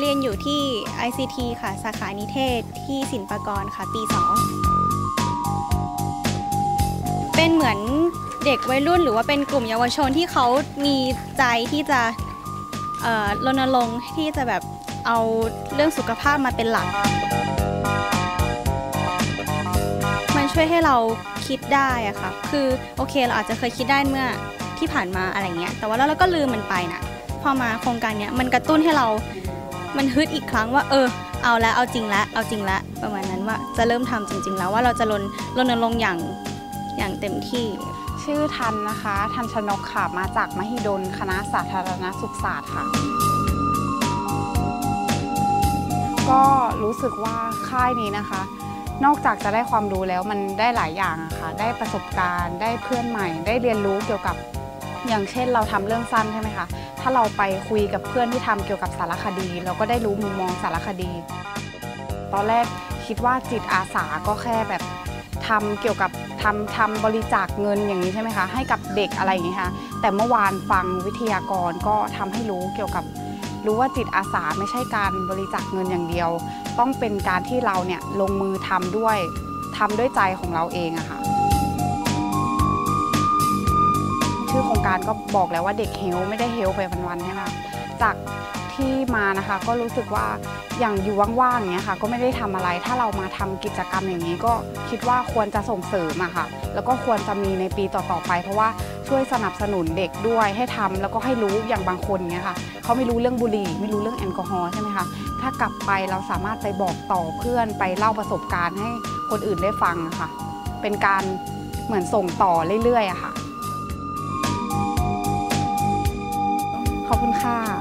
เรียนอยู่ที่ ICT ค่ะ สาขานิเทศที่ศิลปากรค่ะ ปี 2 เป็นเหมือนเด็กวัยรุ่น หรือว่าเป็นกลุ่มเยาวชนที่เขามีใจที่จะรณรงค์ที่จะแบบเอาเรื่องสุขภาพมาเป็นหลัก มันช่วยให้เราคิดได้อะค่ะ คือโอเคเราอาจจะเคยคิดได้เมื่อที่ผ่านมาอะไรเงี้ย แต่ว่าแล้วเราก็ลืมมันไปนะพอมาโครงการเนี้ยมันกระตุ้นให้เรา มันฮึดอีกครั้งว่า เออ เอาแล้วเอาจริงแล้วเอาจริงแล้วประมาณนั้นว่าจะเริ่มทำจริง ๆ แล้วว่าเราจะรณรณรงค์อย่างอย่างเต็มที่ ชื่อทันนะคะ ทันชนกค่ะมาจากมหิดลคณะสาธารณสุขศาสตร์ค่ะ ก็รู้สึกว่าค่ายนี้นะคะนอกจากจะได้ความรู้แล้วมันได้หลายอย่างอะค่ะ ได้ประสบการณ์ ได้เพื่อนใหม่ ได้เรียนรู้เกี่ยวกับ อย่างเช่นเราทำเรื่องสั้นใช่ไหมคะ ถ้าเราไปคุยกับเพื่อนที่ทำเกี่ยวกับสารคดี เราก็ได้รู้มุมมองสารคดี ตอนแรกคิดว่าจิตอาสาก็แค่แบบทำเกี่ยวกับทำทำบริจาคเงินอย่างนี้ใช่ไหมคะ ให้กับเด็กอะไรอย่างนี้ค่ะ แต่เมื่อวานฟังวิทยากรก็ทำให้รู้เกี่ยวกับรู้ว่าจิตอาสาไม่ใช่การบริจาคเงินอย่างเดียว ต้องเป็นการที่เราเนี่ยลงมือทำด้วยทำด้วยใจของเราเองอะค่ะ ชื่อโครงการก็บอกแล้วว่าเด็กเฮลไม่ได้เฮลไปวันๆใช่ไหมคะจากที่มานะคะก็รู้สึกว่าอย่างอยู่ว่างๆอย่างเงี้ยค่ะ ก็ไม่ได้ทำอะไรถ้าเรามาทำกิจกรรมอย่างนี้ ก็คิดว่าควรจะส่งเสริมอะค่ะ แล้วก็ควรจะมีในปีต่อๆไป เพราะว่าช่วยสนับสนุนเด็กด้วยให้ทำแล้วก็ให้รู้อย่างบางคนเงี้ยค่ะเขาไม่รู้เรื่องบุหรี่ ไม่รู้เรื่องแอลกอฮอล์ใช่ไหมคะถ้ากลับไปเราสามารถไปบอกต่อเพื่อนไปเล่าประสบการณ์ให้คนอื่นได้ฟังะค่ะ เป็นการเหมือนส่งต่อเรื่อยๆอะค่ะ ค่ะ